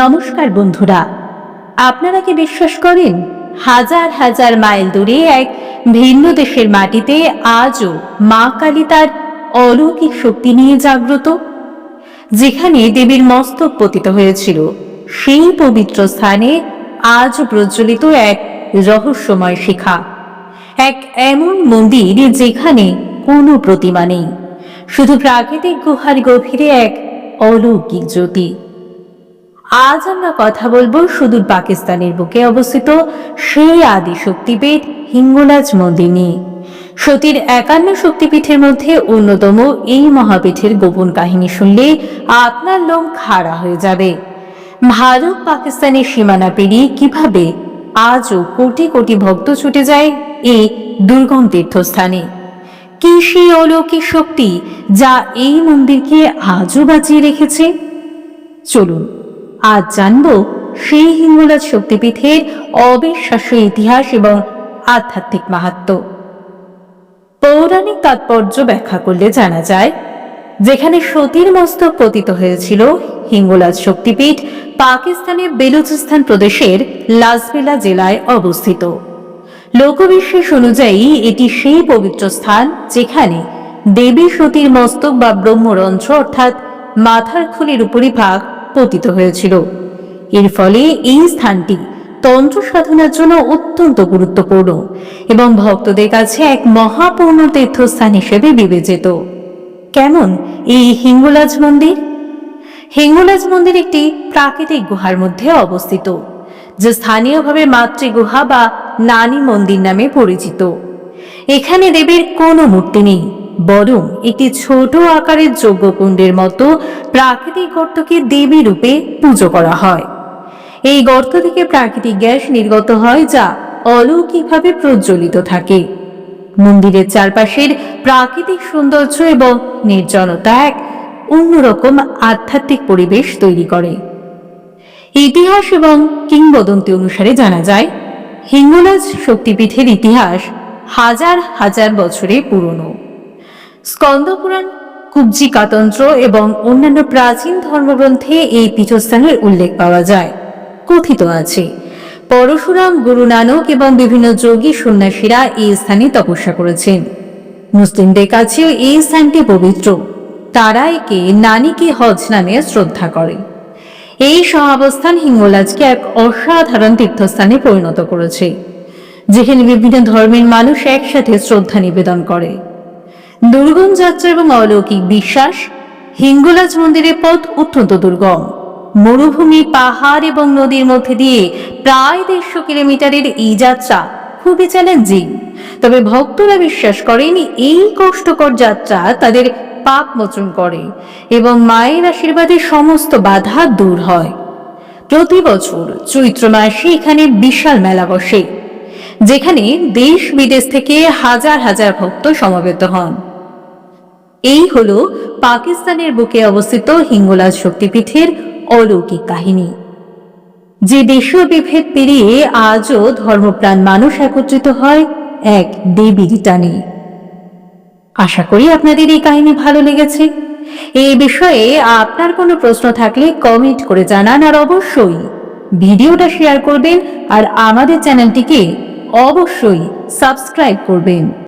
নমস্কার বন্ধুরা। আপনারা কি বিশ্বাস করেন? হাজার হাজার মাইল দূরে এক ভিন্ন দেশের মাটিতে আজও মা কালী তার অলৌকিক শক্তি নিয়ে জাগ্রত? যেখানে দেবীর মস্তক পতিত হয়েছিল, সেই পবিত্র স্থানে আজও প্রজ্বলিত এক রহস্যময় শিখা। এক এমন মন্দির যেখানে কোনো প্রতিমা নেই, শুধু প্রাকৃতিক গুহার গভীরে এক অলৌকিক জ্যোতি। আজ আমরা কথা বলব সুদূর পাকিস্তানের বুকে অবস্থিত সেই আদি শক্তিপীঠ হিঙ্গলাজ মন্দির নিয়ে। সতীর একান্ন শক্তিপীঠের মধ্যে অন্যতম এই মহাপীঠের গোপন কাহিনী শুনলে আপনার লোম খাড়া হয়ে যাবে। ভারত পাকিস্তানের সীমানা পেরিয়ে কীভাবে আজও কোটি কোটি ভক্ত ছুটে যায় এই দুর্গম তীর্থস্থানে? কি সেই অলৌকিক শক্তি যা এই মন্দিরকে আজও বাঁচিয়ে রেখেছে? চলুন আজ জানব সেই হিঙ্গলাজ শক্তিপীঠের অবিশ্বাস্য ইতিহাস এবং আধ্যাত্মিক মাহাত্ম্য পৌরাণিক তাৎপর্য ব্যাখ্যা করলে জানা যায়, যেখানে সতীর মস্তক পতিত হয়েছিল হিঙ্গলাজ শক্তিপীঠ পাকিস্তানের বেলুচিস্তান প্রদেশের লাসবেলা জেলায় অবস্থিত। লোকবিশ্বাস অনুযায়ী এটি সেই পবিত্র স্থান যেখানে দেবী সতীর মস্তক বা ব্রহ্মরন্ধ্র অর্থাৎ মাথার খুলির উপরিভাগ পতিত হয়েছিল। এর ফলে এই স্থানটি তন্ত্র সাধনার জন্য অত্যন্ত গুরুত্বপূর্ণ এবং ভক্তদের কাছে এক মহাপূর্ণ তীর্থস্থান হিসেবে বিবেচিত। কেমন এই হিঙ্গলাজ মন্দির? হিঙ্গলাজ মন্দির একটি প্রাকৃতিক গুহার মধ্যে অবস্থিত, যা স্থানীয়ভাবে মাতৃগুহা বা নানী মন্দির নামে পরিচিত। এখানে দেবীর কোনো মূর্তি নেই। বরং একটি ছোট আকারের যজ্ঞকুণ্ডের মতো প্রাকৃতিক গর্তকে দেবী রূপে পুজো করা হয়। এই গর্ত থেকে প্রাকৃতিক গ্যাস নির্গত হয় যা অলৌকিকভাবে প্রজ্বলিত থাকে। মন্দিরের চারপাশের প্রাকৃতিক সৌন্দর্য এবং নির্জনতা এক অন্যরকম আধ্যাত্মিক পরিবেশ তৈরি করে। ইতিহাস এবং কিংবদন্তি অনুসারে জানা যায়, হিঙ্গলাজ শক্তিপীঠের ইতিহাস হাজার হাজার বছরে পুরনো। স্কন্দপুরাণ কুবজি কাতন্ত্র এবং অন্যান্য প্রাচীন ধর্মগ্রন্থে এই পীঠস্থানের উল্লেখ পাওয়া যায়। কথিত আছে, পরশুরাম, গুরু নানক এবং বিভিন্ন যোগী সন্ন্যাসীরা এই স্থানে তপস্যা করেছেন। মুসলিমদের কাছেও এই স্থানটি পবিত্র। তারা একে নানিকে হজ নামে শ্রদ্ধা করে। এই সহাবস্থান হিঙ্গলাজকে এক অসাধারণ তীর্থস্থানে পরিণত করেছে, যেখানে বিভিন্ন ধর্মের মানুষ একসাথে শ্রদ্ধা নিবেদন করে। দুর্গম যাত্রা এবং অলৌকিক বিশ্বাস, হিঙ্গলাজ মন্দিরের পথ অত্যন্ত দুর্গম। মরুভূমি, পাহাড় এবং নদীর মধ্যে দিয়ে প্রায় দেড়শো কিলোমিটারের এই যাত্রা খুবই চ্যালেঞ্জিং তবে ভক্তরা বিশ্বাস করেন, এই কষ্টকর যাত্রা তাদের পাপ মোচন করে এবং মায়ের আশীর্বাদে সমস্ত বাধা দূর হয়। প্রতি বছর চৈত্র মাসে এখানে বিশাল মেলা বসে, যেখানে দেশ বিদেশ থেকে হাজার হাজার ভক্ত সমবেত হন। এই হল পাকিস্তানের বুকে অবস্থিত হিঙ্গলাজ শক্তিপীঠের অলৌকিক কাহিনী। যে দেশীয় বিভেদ পেরিয়ে আজও ধর্মপ্রাণ মানুষ একত্রিত হয় এক দেবীর টানে। আশা করি আপনাদের এই কাহিনী ভালো লেগেছে। এই বিষয়ে আপনার কোনো প্রশ্ন থাকলে কমেন্ট করে জানান আর অবশ্যই ভিডিওটা শেয়ার করবেন আর আমাদের চ্যানেলটিকে অবশ্যই সাবস্ক্রাইব করবেন।